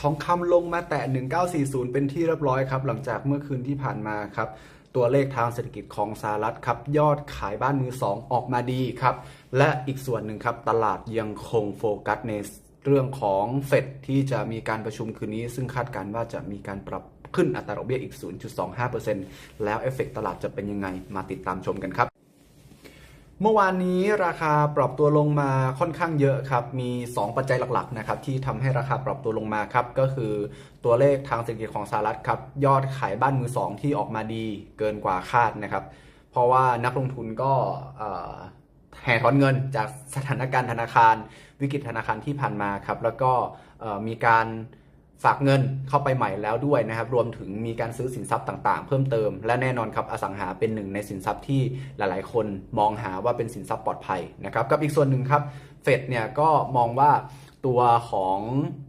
ทองคำลงมาแตะ 1940 เป็นที่เรียบร้อยครับ หลังจากเมื่อคืนที่ผ่านมาครับ ตัวเลขทางเศรษฐกิจของสหรัฐครับ ยอดขายบ้านมือสองออกมาดีครับ และอีกส่วนหนึ่งครับ ตลาดยังคงโฟกัสในเรื่องของเฟดที่จะมีการประชุมคืนนี้ ซึ่งคาดการณ์ว่าจะมีการปรับขึ้นอัตราดอกเบี้ยอีก 0.25%แล้วเอฟเฟกต์ตลาดจะเป็นยังไงมาติดตามชมกันครับ เมื่อวานนี้ราคาปรับตัวลงมาค่อนข้างเยอะครับ มี 2 ปัจจัยหลักๆนะครับที่ทำให้ราคาปรับตัวลงมาครับ ก็คือตัวเลขทางเศรษฐกิจของสหรัฐครับ ยอดขายบ้านมือสองที่ออกมาดีเกินกว่าคาดนะครับ เพราะว่านักลงทุนก็แห่ถอนเงินจากสถานการณ์ธนาคาร วิกฤตธนาคารที่ผ่านมาครับ แล้วก็มีการ ฝากเงินเข้าไปใหม่แล้วด้วยนะครับ รวมถึงมีการซื้อสินทรัพย์ต่างๆ เพิ่มเติม และแน่นอนครับอสังหาเป็นหนึ่งในสินทรัพย์ที่หลายๆ คนมองหาว่าเป็นสินทรัพย์ปลอดภัยนะครับกับอีกส่วนหนึ่งครับเฟดเนี่ยก็มองว่าตัวของ